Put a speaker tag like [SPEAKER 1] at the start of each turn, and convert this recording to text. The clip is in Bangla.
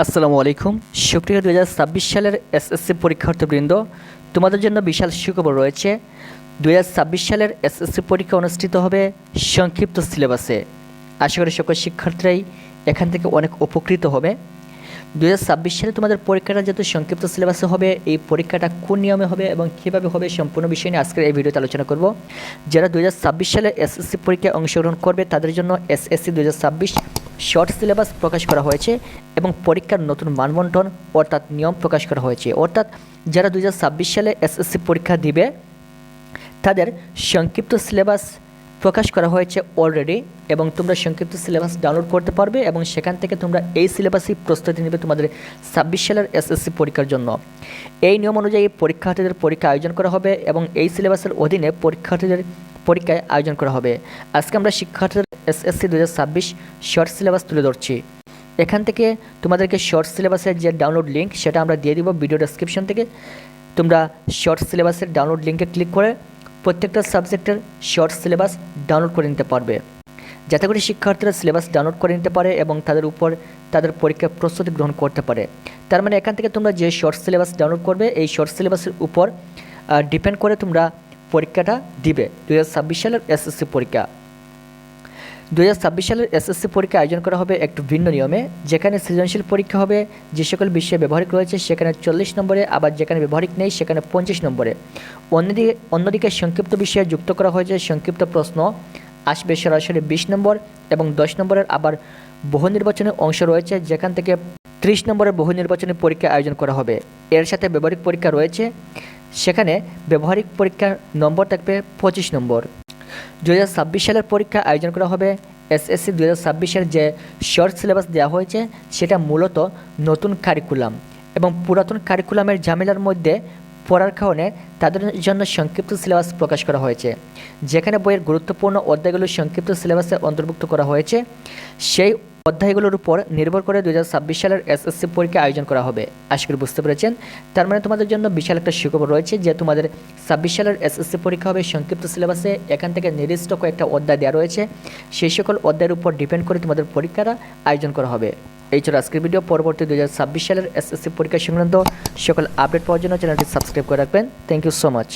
[SPEAKER 1] আসসালামু আলাইকুম। সুপ্রিয় দু হাজার ছাব্বিশ সালের এসএসসি পরীক্ষার্থীবৃন্দ, তোমাদের জন্য বিশাল সুখবর রয়েছে। দু হাজার ছাব্বিশ সালের এসএসসি পরীক্ষা অনুষ্ঠিত হবে সংক্ষিপ্ত সিলেবাসে। আশা করি সকল শিক্ষার্থীরাই এখান থেকে অনেক উপকৃত হবে। দু হাজার ছাব্বিশ সালে তোমাদের পরীক্ষাটা যেহেতু সংক্ষিপ্ত সিলেবাসে হবে, এই পরীক্ষাটা কোন নিয়মে হবে এবং কীভাবে হবে সম্পূর্ণ বিষয় নিয়ে আজকের এই ভিডিওতে আলোচনা করব। যারা দু হাজার ছাব্বিশ সালে এসএসসি পরীক্ষায় অংশগ্রহণ করবে, তাদের জন্য এসএসসি দু হাজার ছাব্বিশ শর্ট সিলেবাস প্রকাশ করা হয়েছে এবং পরীক্ষার নতুন মানবন্টন অর্থাৎ নিয়ম প্রকাশ করা হয়েছে। অর্থাৎ যারা দু হাজার ছাব্বিশ সালে এসএসসি পরীক্ষা দিবে, তাদের সংক্ষিপ্ত সিলেবাস প্রকাশ করা হয়েছে অলরেডি এবং তোমরা সংক্ষিপ্ত সিলেবাস ডাউনলোড করতে পারবে এবং সেখান থেকে তোমরা এই সিলেবাসই প্রস্তুতি নেবে তোমাদের ছাব্বিশ সালের এসএসসি পরীক্ষার জন্য। এই নিয়ম অনুযায়ী পরীক্ষার্থীদের পরীক্ষা আয়োজন করা হবে এবং এই সিলেবাসের অধীনে পরীক্ষার্থীদের পরীক্ষায় আয়োজন করা হবে। আজকে আমরা শিক্ষার্থীদের এসএসসি দু হাজার ছাব্বিশ শর্ট সিলেবাস তুলে ধরছি। এখান থেকে তোমাদেরকে শর্ট সিলেবাসের যে ডাউনলোড লিঙ্ক সেটা আমরা দিয়ে দিব ভিডিও ডেসক্রিপশন থেকে। তোমরা শর্ট সিলেবাসের ডাউনলোড লিঙ্কে ক্লিক করে প্রত্যেকটা সাবজেক্টের শর্ট সিলেবাস ডাউনলোড করে নিতে পারবে। যাতে করে শিক্ষার্থীরা সিলেবাস ডাউনলোড করে নিতে পারে এবং তাদের উপর তাদের পরীক্ষার প্রস্তুতি গ্রহণ করতে পারে। তার মানে এখান থেকে তোমরা যে শর্ট সিলেবাস ডাউনলোড করবে, এই শর্ট সিলেবাসের উপর ডিপেন্ড করে তোমরা পরীক্ষাটা দিবে। দু হাজার ছাব্বিশ সালের এসএসসি পরীক্ষা। দুই হাজার ছাব্বিশ সালের এসএসসি পরীক্ষা আয়োজন করা হবে একটু ভিন্ন নিয়মে। যেখানে সৃজনশীল পরীক্ষা হবে, যে সকল বিষয়ে ব্যবহারিক রয়েছে, সেখানে চল্লিশ নম্বরে, আবার যেখানে ব্যবহারিক নেই, সেখানে পঞ্চাশ নম্বরে। অন্যদিকে অন্যদিকে সংক্ষিপ্ত বিষয়ে যুক্ত করা হয়েছে সংক্ষিপ্ত প্রশ্ন। আসবে সরাসরি বিশ নম্বর এবং দশ নম্বরের আবার বহু নির্বাচনের অংশ রয়েছে, যেখান থেকে ত্রিশ নম্বরের বহু নির্বাচনী পরীক্ষা আয়োজন করা হবে। এর সাথে ব্যবহারিক পরীক্ষা রয়েছে। সেখানে ব্যবহারিক পরীক্ষার নম্বর থাকবে পঁচিশ নম্বর। দু হাজার ছাব্বিশ সালের পরীক্ষা আয়োজন করা হবে এসএসসি দু হাজার যে শর্ট সিলেবাস দেওয়া হয়েছে, সেটা মূলত নতুন কারিকুলাম এবং পুরাতন কারিকুলামের ঝামেলার মধ্যে পড়ার কারণে তাদের জন্য সংক্ষিপ্ত সিলেবাস প্রকাশ করা হয়েছে, যেখানে বইয়ের গুরুত্বপূর্ণ অধ্যায়গুলো সংক্ষিপ্ত সিলেবাসে অন্তর্ভুক্ত করা হয়েছে। সেই অধ্যায়গুলোর উপর নির্ভর করে দু হাজার ছাব্বিশ সালের এসএসসি পরীক্ষা আয়োজন করা হবে। আশা করি বুঝতে পেরেছেন। তার মানে তোমাদের জন্য বিশাল একটা সুখবর রয়েছে যে তোমাদের ছাব্বিশ সালের এসএসসি পরীক্ষা হবে, সংক্ষিপ্ত সিলেবাসে এখান থেকে নির্দিষ্ট কয়েকটা অধ্যায় দেওয়া রয়েছে। সেই সকল অধ্যায়ের উপর ডিপেন্ড করে তোমাদের পরীক্ষাটা আয়োজন করা হবে। এই ছিল আজকের ভিডিও। পরবর্তী দু হাজার ছাব্বিশ সালের এসএসসি পরীক্ষা সংক্রান্ত সকল আপডেট পাওয়ার জন্য চ্যানেলটি সাবস্ক্রাইব করে রাখবেন। Thank you so much